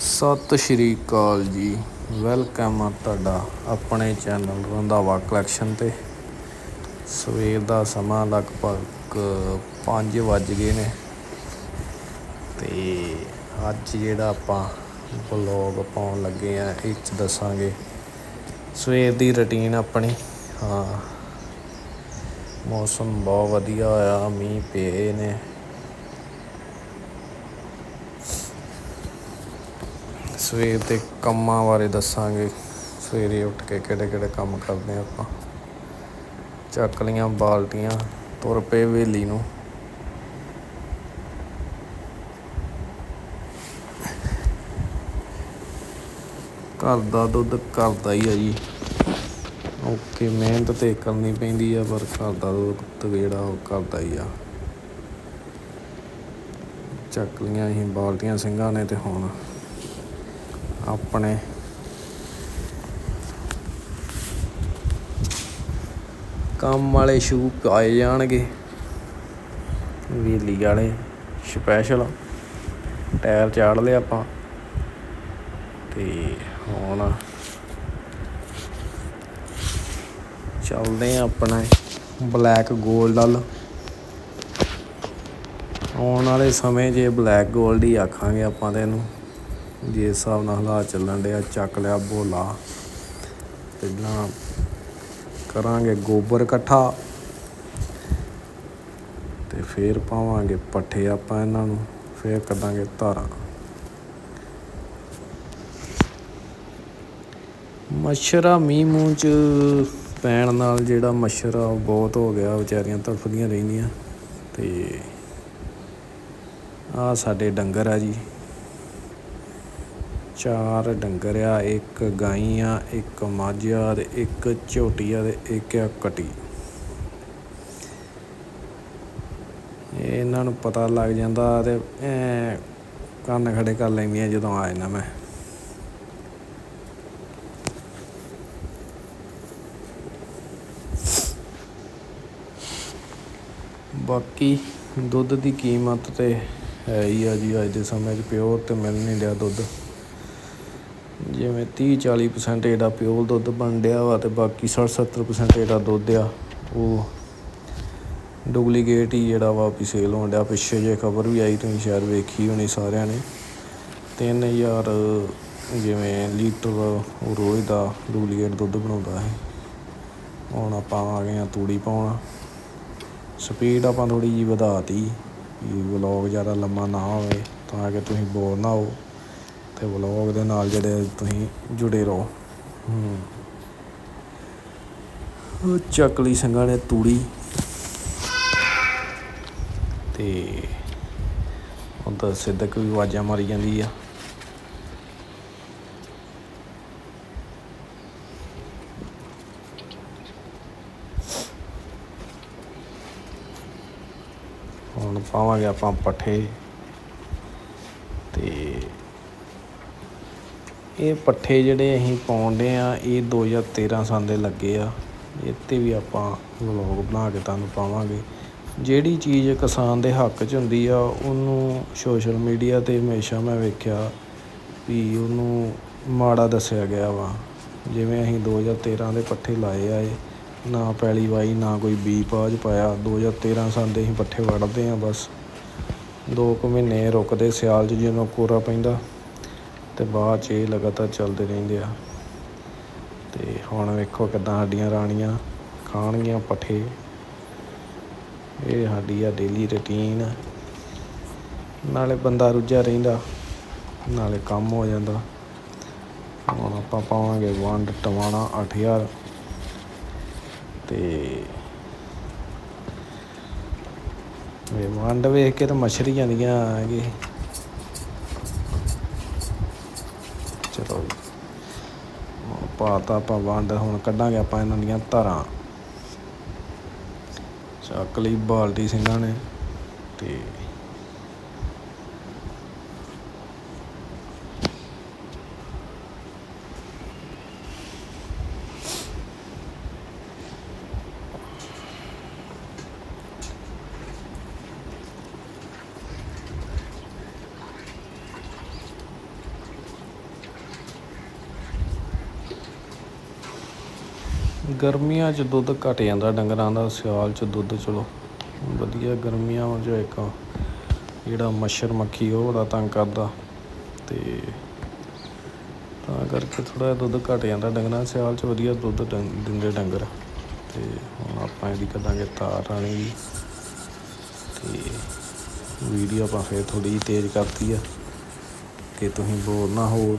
ਸਤਿ ਸ਼੍ਰੀ ਅਕਾਲ ਜੀ। ਵੈਲਕਮ ਆ ਤੁਹਾਡਾ ਆਪਣੇ ਚੈਨਲ ਰੰਧਾਵਾ ਕਲੈਕਸ਼ਨ ਤੇ। ਸਵੇਰ ਦਾ ਸਮਾਂ ਲਗਭਗ 5 ਵੱਜ ਗਏ ਨੇ। ਤੇ ਅੱਜ ਜਿਹੜਾ ਆਪਾਂ ਵਲੌਗ ਪਾਉਣ ਲੱਗੇ ਆ, ਇਹ 'ਚ ਦੱਸਾਂਗੇ। ਸਵੇਰ ਦੀ ਰੁਟੀਨ ਆਪਣੀ, ਹਾਂ। ਮੌਸਮ ਬਹੁਤ ਵਧੀਆ ਹੋਇਆ ਮੀਂਹ ਪਏ ਨੇ। ਸਵੇਰ ਦੇ ਕੰਮਾਂ ਬਾਰੇ ਦੱਸਾਂਗੇ। ਸਵੇਰੇ ਉੱਠ ਕੇ ਕਿਹੜੇ ਕਿਹੜੇ ਕੰਮ ਕਰਦੇ ਆ ਆਪਾਂ। ਚੱਕ ਲੀਆਂ ਬਾਲਟੀਆਂ, ਤੁਰ ਪਏ ਵੇਲੀ ਨੂੰ। ਘਰ ਦਾ ਦੁੱਧ ਘਰ ਦਾ ਹੀ ਆ ਜੀ। ਓਕੇ, ਮਿਹਨਤ ਤੇ ਕਰਨੀ ਪੈਂਦੀ ਆ, ਪਰ ਘਰ ਦਾ ਦੁੱਧ ਜਿਹੜਾ ਉਹ ਘਰ ਦਾ ਹੀ ਆ। ਚੱਕ ਲੀਆਂ ਅਸੀਂ ਬਾਲਟੀਆਂ ਸਿੰਘਾਂ ਨੇ ਤੇ ਹੁਣ ਆਪਣੇ। ਕੰਮ ਵਾਲੇ ਸ਼ੂ ਪਾਏ ਜਾਣਗੇ। ਵੀਲੀ ਵਾਲੇ ਸਪੈਸ਼ਲ ਟਾਇਰ ਚਾੜ ਲਿਆ ਆਪਾਂ। ਤੇ ਹੁਣ ਚੱਲਦੇ ਆ ਆਪਣਾ ਬਲੈਕ 골ਡ ਵੱਲ। ਆਉਣ ਵਾਲੇ ਸਮੇਂ 'ਚ ਬਲੈਕ 골ਡ ਹੀ ਆਖਾਂਗੇ ਆਪਾਂ ਤੇ ਇਹਨੂੰ ਜੇ ਹਿਸਾਬ ਨਾਲ ਹਾਲਾਤ ਚੱਲਣ ਡਿਆ ਚੱਕ ਲਿਆ ਬੋਲਾ। ਪਹਿਲਾਂ ਕਰਾਂਗੇ ਗੋਬਰ ਇਕੱਠਾ। ਤੇ ਫੇਰ ਪਾਵਾਂਗੇ ਪੱਠੇ ਆਪਾਂ ਇਹਨਾਂ ਨੂੰ, ਫੇਰ ਕੱਢਾਂਗੇ ਧਾਰਾਂ। ਮੱਛਰ ਆ ਮੀਂਹ ਮੂੰਹ ਚ ਪੈਣ ਨਾਲ ਜਿਹੜਾ ਮੱਛਰ ਆ, ਉਹ ਬਹੁਤ ਹੋ ਗਿਆ, ਵਿਚਾਰੀਆਂ ਤੜਫਦੀਆਂ ਰਹਿੰਦੀਆਂ। ਤੇ ਆ ਸਾਡੇ ਡੰਗਰ ਆ ਜੀ। ਚਾਰ ਡੰਗਰ ਆ, ਇੱਕ ਗਾਈ ਆ, ਇੱਕ ਮੱਝ ਆ ਤੇ ਇੱਕ ਝੋਟੀ ਆ ਤੇ ਇੱਕ ਆ ਕਟੀ। ਇਹਨਾਂ ਨੂੰ ਪਤਾ ਲੱਗ ਜਾਂਦਾ ਤੇ ਐ ਕੰਨ ਖੜੇ ਕਰ ਲੈਂਦੀ ਲੈਂਦੀਆਂ ਜਦੋਂ ਆ ਜਾਂਦਾ ਮੈਂ। ਬਾਕੀ ਦੁੱਧ ਦੀ ਕੀਮਤ ਤੇ ਹੈ ਹੀ ਆ ਜੀ ਅੱਜ ਦੇ ਸਮੇਂ 'ਚ ਪਿਓਰ ਤੇ ਮਿਲ ਨਹੀਂ ਰਿਹਾ ਦੁੱਧ। ਜਿਵੇਂ 30 40% ਜਿਹੜਾ ਪਿਓਰ ਦੁੱਧ ਬਣ ਡਿਆ ਵਾ ਤੇ ਬਾਕੀ 60 70% ਜਿਹੜਾ ਦੁੱਧ ਆ। ਉਹ ਡੁਪਲੀਕੇਟ ਹੀ ਜਿਹੜਾ ਵਾ ਵੀ ਸੇਲ ਹੋਣ ਡਿਆ। ਪਿੱਛੇ ਜੇ ਖਬਰ ਵੀ ਆਈ ਤੁਸੀਂ ਸ਼ਾਇਦ ਵੇਖੀ ਹੋਣੀ ਸਾਰਿਆਂ ਨੇ। 3000 ਜਿਵੇਂ ਲੀਟਰ ਉਹ ਰੋਜ਼ ਦਾ ਡੁਪਲੀਕੇਟ ਦੁੱਧ ਬਣਾਉਂਦਾ ਹੈ ਹੁਣ ਆਪਾਂ ਆ ਗਏ ਆ ਤੂੜੀ ਪਾਉਣਾ। ਸਪੀਡ ਆਪਾਂ ਥੋੜੀ ਜੀ ਵਧਾਤੀ। ਵੀ ਵਲੌਗ ਜ਼ਿਆਦਾ ਲੰਮਾ ਨਾ ਹੋਵੇ, ਤਾਂ ਕਿ ਤੁਸੀਂ ਬੋਰ ਨਾ ਹੋ। ਤੇ ਵਲੌਗ ਦੇ ਨਾਲ ਜਿਹੜੇ ਤੁਸੀਂ ਜੁੜੇ ਰਹੋ। ਹੂੰ। ਉਹ ਚੱਕਲੀ ਸਿੰਘਾਂ ਨੇ ਤੂੜੀ। ਤੇ ਉਹਦਾ ਸਿੱਧਕ ਵੀ ਆਵਾਜ਼ਾਂ ਮਾਰੀ ਜਾਂਦੀ ਆ। ਹੁਣ ਪਾਵਾਂਗੇ ਆਪਾਂ ਪੱਠੇ। ਤੇ ਇਹ ਪੱਠੇ ਜਿਹੜੇ ਅਸੀਂ ਪਾਉਂਦੇ ਆ, ਇਹ 2013 ਸਾਲ ਦੇ ਲੱਗੇ ਆ। ਇਹ 'ਤੇ ਵੀ ਆਪਾਂ ਵਲੋਗ ਬਣਾ ਕੇ ਤੁਹਾਨੂੰ ਪਾਵਾਂਗੇ। ਜਿਹੜੀ ਚੀਜ਼ ਕਿਸਾਨ ਦੇ ਹੱਕ 'ਚ ਹੁੰਦੀ ਆ, ਉਹਨੂੰ ਸੋਸ਼ਲ ਮੀਡੀਆ 'ਤੇ ਹਮੇਸ਼ਾ ਮੈਂ ਵੇਖਿਆ ਵੀ ਉਹਨੂੰ ਮਾੜਾ ਦੱਸਿਆ ਗਿਆ ਵਾ। ਜਿਵੇਂ ਅਸੀਂ 2013 ਦੇ ਪੱਠੇ ਲਾਏ ਆਏ ਨਾ ਪੈਲੀ ਵਾਈ, ਨਾ ਕੋਈ ਬੀ ਪਾਜ ਪਾਇਆ। 2013 ਸਾਲ ਦੇ ਅਸੀਂ ਪੱਠੇ ਵੜਦੇ ਆ ਬਸ। ਦੋ ਕੁ ਮਹੀਨੇ ਰੁਕਦੇ ਸਿਆਲ 'ਚ ਜਦੋਂ ਕੋਰਾ ਪੈਂਦਾ। ਤੇ ਬਾਅਦ 'ਚ ਇਹ ਲਗਾਤਾਰ ਚੱਲਦੇ ਰਹਿੰਦੇ ਆ। ਤੇ ਹੁਣ ਵੇਖੋ ਕਿੱਦਾਂ ਸਾਡੀਆਂ ਰਾਣੀਆਂ ਖਾਣਗੀਆਂ ਪੱਠੇ। ਇਹ ਸਾਡੀ ਆ ਡੇਲੀ ਰੁਟੀਨ ਨਾਲੇ ਬੰਦਾ ਰੁੱਝਿਆ ਰਹਿੰਦਾ, ਨਾਲੇ ਕੰਮ ਹੋ ਜਾਂਦਾ। ਹੁਣ ਆਪਾਂ ਪਾਵਾਂਗੇ ਵੰਡ ਟਵਾਣਾ 8000 ਤੇ ਇਹ ਵੰਡ ਵੇਖ ਕੇ ਤਾਂ ਮੱਛਰ ਹੀ ਜਾਂਦੀਆਂ ਹੈਗੇ ਚਲੋ ਪਾਤਾ ਆਪਾਂ ਵੰਡ ਹੁਣ ਕੱਢਾਂਗੇ ਆਪਾਂ ਇਹਨਾਂ ਦੀਆਂ ਧਾਰਾਂ। ਚੱਕ ਲਈ ਬਾਲਟੀ ਸਿੰਘਾਂ ਨੇ ਤੇ ਗਰਮੀਆਂ 'ਚ ਦੁੱਧ ਘਟ ਜਾਂਦਾ, ਡੰਗਰਾਂ ਦਾ ਸਿਆਲ 'ਚ ਦੁੱਧ, ਚਲੋ। ਵਧੀਆ ਗਰਮੀਆਂ 'ਚ ਇੱਕ ਜਿਹੜਾ ਮੱਛਰ ਮੱਖੀ ਉਹ ਬੜਾ ਤੰਗ ਕਰਦਾ। ਤੇ ਤਾਂ ਕਰਕੇ ਥੋੜਾ ਦੁੱਧ ਘਟ ਜਾਂਦਾ, ਡੰਗਰਾਂ ਸਿਆਲ 'ਚ ਵਧੀਆ ਦੁੱਧ ਡੰ- ਦਿੰਦੇ ਡੰਗਰ। ਤੇ ਹੁਣ ਆਪਾਂ ਇਹਦੀ ਕੱਢਾਂਗੇ ਤਾਰ ਰਾਣੀ ਦੀ। ਤੇ ਵੀਡੀਓ ਆਪਾਂ ਫੇਰ ਥੋੜੀ ਜਿਹੀ ਤੇਜ਼ ਕਰਤੀ ਆ, ਕਿ ਤੁਸੀਂ ਬੋਰ ਨਾ ਹੋ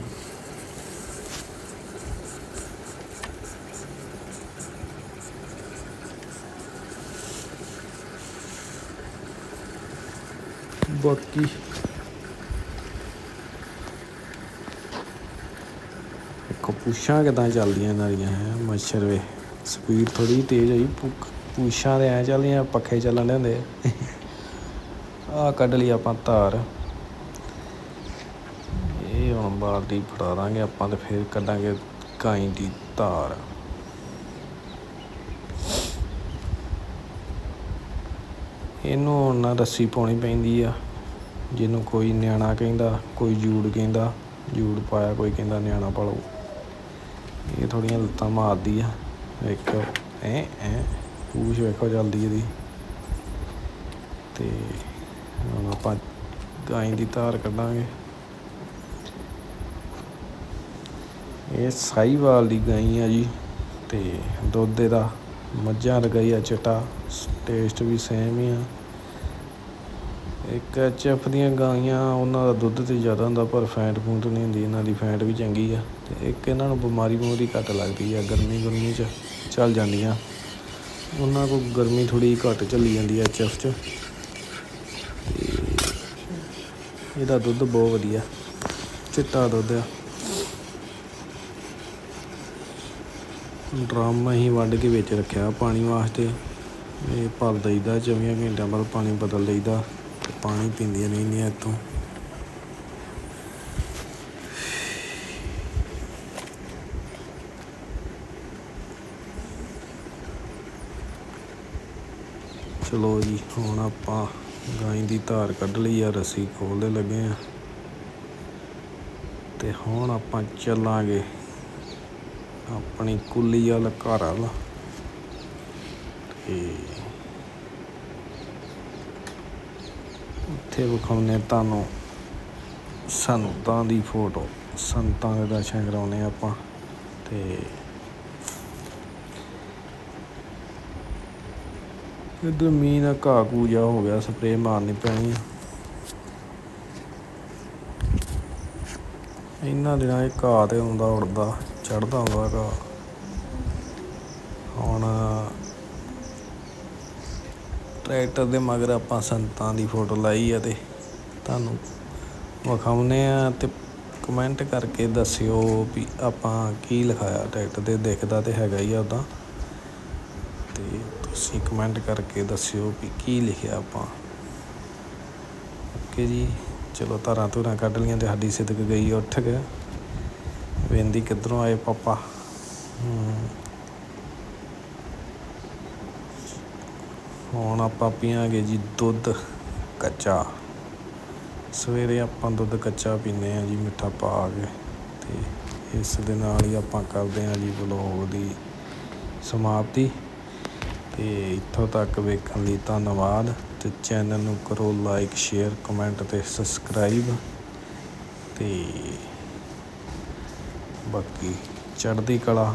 ਬਾਕੀ। ਇੱਕ ਪੁੱਛਾਂ ਕਿਦਾਂ ਚੱਲਦੀਆਂ ਇਹਨਾਂ ਦੀਆਂ, ਹੈ, ਮੱਛਰ ਵੇ। ਸਪੀਡ ਥੋੜੀ ਤੇਜ਼ ਹੋਈ ਪੁੱਖ- ਪੁੱਛਾਂ ਦੇ ਐ ਚੱਲਦੀਆਂ, ਪੱਖੇ ਚੱਲਣ ਦੇ ਹੁੰਦੇ ਆ। ਕੱਢ ਲਈ ਆਪਾਂ ਧਾਰ। ਇਹ ਹੁਣ ਬਾਲਟੀ ਫੜਾ ਦਾਂਗੇ ਆਪਾਂ ਤੇ ਫਿਰ ਕੱਢਾਂਗੇ ਗਾਈ ਦੀ ਧਾਰ। ਇਹਨੂੰ ਨਾ ਰੱਸੀ ਪਾਉਣੀ ਪੈਂਦੀ ਆ। ਜਿਹਨੂੰ ਕੋਈ ਨਿਆਣਾ ਕਹਿੰਦਾ, ਕੋਈ ਜੂੜ ਕਹਿੰਦਾ, ਜੂੜ ਪਾਇਆ ਕੋਈ ਕਹਿੰਦਾ ਨਿਆਣਾ ਪਾਲੋ। ਇਹ ਥੋੜੀਆਂ ਲੱਤਾਂ ਮਾਰਦੀ ਆ। ਵੇਖੋ ਐ ਐ, ਪੂਛ ਵੇਖੋ ਜਲਦੀ ਇਹਦੀ। ਤੇ ਹੁਣ ਆਪਾਂ ਗਾਈ ਦੀ ਧਾਰ ਕੱਢਾਂਗੇ। ਇਹ ਸਾਈਵਾਲ ਦੀ ਗਾਈ ਆ ਜੀ। ਤੇ ਦੁੱਧ ਦਾ ਮੱਝਾਂ ਲਗਾਈ ਆ ਚਟਾ। ਟੇਸਟ ਵੀ ਸੇਮ ਹੀ ਆ। ਇੱਕ ਐਚਐਫ ਦੀਆਂ ਗਾਈਆਂ, ਉਹਨਾਂ ਦਾ ਦੁੱਧ ਤੇ ਜ਼ਿਆਦਾ ਹੁੰਦਾ, ਪਰ ਫੈਟ ਫੂਟ ਨਹੀਂ ਹੁੰਦੀ, ਇਹਨਾਂ ਦੀ ਫੈਟ ਵੀ ਚੰਗੀ ਆ। ਤੇ ਇੱਕ ਇਹਨਾਂ ਨੂੰ ਬਿਮਾਰੀ ਬਿਮਾਰੀ ਘੱਟ ਲੱਗਦੀ ਆ, ਗਰਮੀ ਗਰਮੀ ਚ ਚੱਲ ਜਾਂਦੀਆਂ। ਉਹਨਾਂ ਕੋਲ ਗਰਮੀ ਥੋੜੀ ਘੱਟ ਚੱਲੀ ਜਾਂਦੀ ਆ ਐਚਐਫ ਚ। ਤੇ ਇਹਦਾ ਦੁੱਧ ਬਹੁਤ ਵਧੀਆ, ਚਿੱਟਾ ਦੁੱਧ ਆ। ਡਰਮ ਅਸੀਂ ਵੱਢ ਕੇ ਵਿੱਚ ਰੱਖਿਆ ਪਾਣੀ ਵਾਸਤੇ, ਇਹ ਭਰ ਦਈਦਾ 24 ਘੰਟਿਆਂ ਬਾਅਦ ਪਾਣੀ ਬਦਲ ਲਈਦਾ ਪਾਣੀ ਪੀਂਦੀਆਂ ਰਹਿੰਦੀਆਂ ਇੱਥੋਂ। ਚਲੋ ਜੀ, ਹੁਣ ਆਪਾਂ ਗਾਂ ਦੀ ਧਾਰ ਕੱਢ ਲਈ ਆ, ਰੱਸੀ ਖੋਲਦੇ ਲੱਗੇ ਆ। ਤੇ ਹੁਣ ਆਪਾਂ ਚੱਲਾਂਗੇ ਆਪਣੀ ਕੁੱਲੀ ਵਾਲਾ ਘਰ ਵਾਲਾ। ਤੇ ਉੱਥੇ ਵਿਖਾਉਨੇ ਤੁਹਾਨੂੰ। ਸੰਤਾਂ ਦੀ ਫੋਟੋ ਸੰਤਾਂ ਦੇ ਦਰਸ਼ਨ ਕਰਾਉਨੇ ਆਪਾਂ ਤੇ ਇੱਧਰ ਮੀਂਹ ਦਾ ਘਾਹ ਘੂ ਹੋ ਗਿਆ ਸਪਰੇਅ ਮਾਰਨੀ ਪੈਣੀ ਆ। ਇਹਨਾਂ ਦਿਨਾਂ ਇਹ ਘਾਹ ਤੇ ਆਉਂਦਾ ਉੜਦਾ ਚੜਦਾ ਹੁੰਦਾ ਘਾਹ। ਹੁਣ ਟਰੈਕਟਰ ਦੇ ਮਗਰ ਆਪਾਂ ਸੰਤਾਂ ਦੀ ਫੋਟੋ ਲਾਈ ਆ ਤੇ ਤੁਹਾਨੂੰ ਵਿਖਾਉਨੇ ਆ ਤੇ ਕਮੈਂਟ ਕਰਕੇ ਦੱਸਿਓ ਵੀ ਆਪਾਂ ਕੀ ਲਿਖਾਇਆ ਟਰੈਕਟਰ ਤੇ, ਦਿਖਦਾ ਤੇ ਹੈਗਾ ਹੀ ਆ ਉਦਾਂ ਤੇ ਤੁਸੀਂ ਕਮੈਂਟ ਕਰਕੇ ਦੱਸਿਓ ਵੀ ਕੀ ਲਿਖਿਆ ਆਪਾਂ। ਓਕੇ ਜੀ, ਚਲੋ ਧਾਰਾਂ ਧੁਰਾਂ ਕੱਢ ਲੀਆਂ ਤੇ ਸਾਡੀ ਸਿਦਕ ਗਈ ਉੱਠ ਕੇ। ਵੇਂਦੀ ਕਿੱਧਰੋਂ ਆਏ ਪਾਪਾ? ਹੁਣ ਆਪਾਂ ਪੀਵਾਂਗੇ ਜੀ ਦੁੱਧ ਕੱਚਾ। ਸਵੇਰੇ ਆਪਾਂ ਦੁੱਧ ਕੱਚਾ ਪੀਂਦੇ ਆ ਜੀ, ਮਿੱਠਾ ਪਾ ਕੇ ਤੇ ਇਸ ਦੇ ਨਾਲ ਹੀ ਆਪਾਂ ਕਰਦੇ ਆ ਜੀ ਵਲੋਗ ਦੀ ਸਮਾਪਤੀ। ਤੇ ਇੱਥੋਂ ਤੱਕ ਵੇਖਣ ਲਈ ਧੰਨਵਾਦ ਤੇ ਚੈਨਲ ਨੂੰ ਕਰੋ ਲਾਈਕ, ਸ਼ੇਅਰ, ਕਮੈਂਟ ਤੇ ਸਬਸਕ੍ਰਾਈਬ। ਤੇ ਬਾਕੀ ਚੜ੍ਹਦੀ ਕਲਾ।